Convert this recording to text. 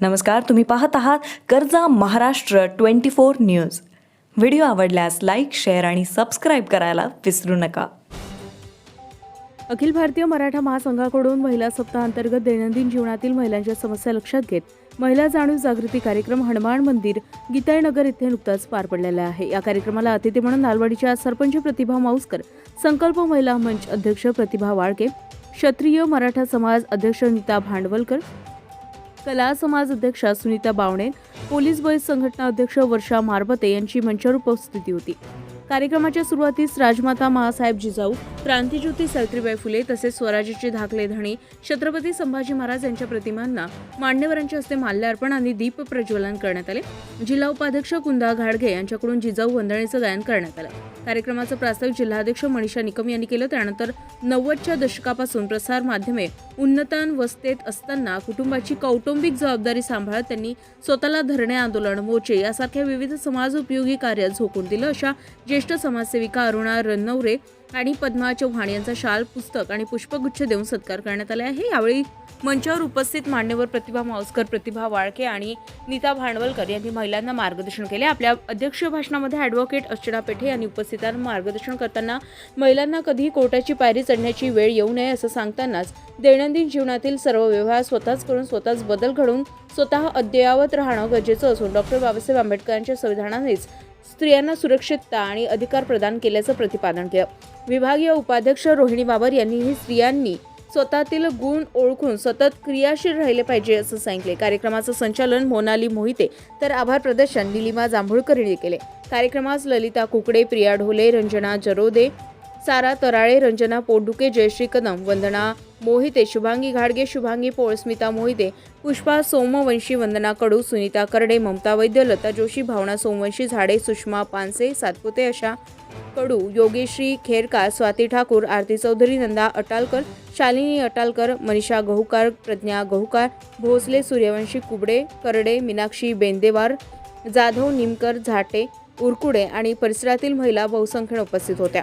नमस्कार तुम्ही पाहत आहात कर्जा Maharashtra twenty four news. Video आवडल्यास लाईक शेअर आणि सबस्क्राईब करायला विसरू नका. अखिल भारतीय मराठा महासंघाकडून महिला सप्ताहांतर्गत दैनंदिन जीवनातील महिलांच्या समस्या लक्षात घेत महिला जाणीव जागृती कार्यक्रम हनुमान मंदिर गीताईनगर येथे नुकताच पार पडलेला आहे. या कार्यक्रमाला अतिथी म्हणून लालवाडीच्या सरपंच प्रतिभा माऊसकर संकल्प महिला मंच अध्यक्ष प्रतिभा वाळके क्षत्रिय मराठा समाज अध्यक्ष नीता भांडवलकर कला समाज अध्यक्षा सुनीता बावणे पोलीस बॉईज संघटना अध्यक्ष वर्षा मारबते यांची मंचावर उपस्थिती होती. कार्यक्रमाच्या सुरुवातीस राजमाता महासाहेब जिजाऊ क्रांतीज्योती सावित्रीबाई फुले तसेच स्वराज्याचे धाकले धणी छत्रपती संभाजी महाराज यांच्या प्रतिमांना मान्यवरांच्या हस्ते माल्यार्पण आणि दीप प्रज्वलन करण्यात आले. जिल्हा उपाध्यक्ष कुंदा घाडगे यांच्याकडून जिजाऊ वंदनेचं गायन करण्यात आलं. कार्यक्रमाचं प्रास्ताविक जिल्हाध्यक्ष मनीषा निकम यांनी केलं. त्यानंतर नव्वदच्या दशकापासून प्रसार माध्यमे उन्नतावस्थेत असताना कुटुंबाची कौटुंबिक जबाबदारी सांभाळत त्यांनी स्वतःला धरणे आंदोलन मोर्चे यासारख्या विविध समाज उपयोगी कार्यात झोकून दिलं. अशा जे ज्येष्ठ समाजसेविका अरुणा रनवरे आणि पद्मा चव्हाण यांचा शाल पुस्तक आणि पुष्पगुच्छ देऊन सत्कार करण्यात आला आहे. यावेळी मंचावर उपस्थित मान्यवर प्रतिभा मावस्कर प्रतिभा वाळके आणि नीता भांडवलकर यांनी महिलांना मार्गदर्शन केले. आपल्या अध्यक्ष भाषणामध्ये ॲडव्होकेट अर्चना पेठे यांनी उपस्थितांना मार्गदर्शन करताना महिलांना कधीही कोर्टाची पायरी चढण्याची वेळ येऊ नये असं सांगतानाच दैनंदिन जीवनातील सर्व व्यवहार स्वतःच करून स्वतःच बदल घडवून स्वतः अद्ययावत राहणं गरजेचं असून डॉक्टर बाबासाहेब आंबेडकरांच्या संविधानानेच स्त्रियांना सुरक्षितता आणि अधिकार प्रदान केल्याचं प्रतिपादन केलं. विभागीय उपाध्यक्ष रोहिणी बाबर यांनीही स्त्रियांनी स्वतःतील गुण ओळखून सतत क्रियाशील राहिले पाहिजे असं सांगितले. कार्यक्रमाचं संचालन मोनाली मोहिते तर आभार प्रदर्शन निलिमा जांभूळकर यांनी केले. कार्यक्रमास ललिता कुकडे प्रिया ढोले रंजना जरोदे सारा तराळे रंजना पोटडुके जयश्री कदम वंदना मोहिते शुभांगी घाडगे शुभांगी पोळ स्मिता मोहिते पुष्पा सोमवंशी वंदना कडू सुनीता करडे ममता वैद्य लता जोशी भावना सोमवंशी झाडे सुषमा पानसे सातपुते अशा कडू योगेश्री खेरकार स्वाती ठाकूर आरती चौधरी नंदा अटालकर शालिनी अटालकर मनीषा गहुकार प्रज्ञा गहुकार भोसले सूर्यवंशी कुबडे करडे मीनाक्षी बेंदेवार जाधव निमकर झाटे उरकुडे आणि परिसरातील महिला बहुसंख्येने उपस्थित होत्या.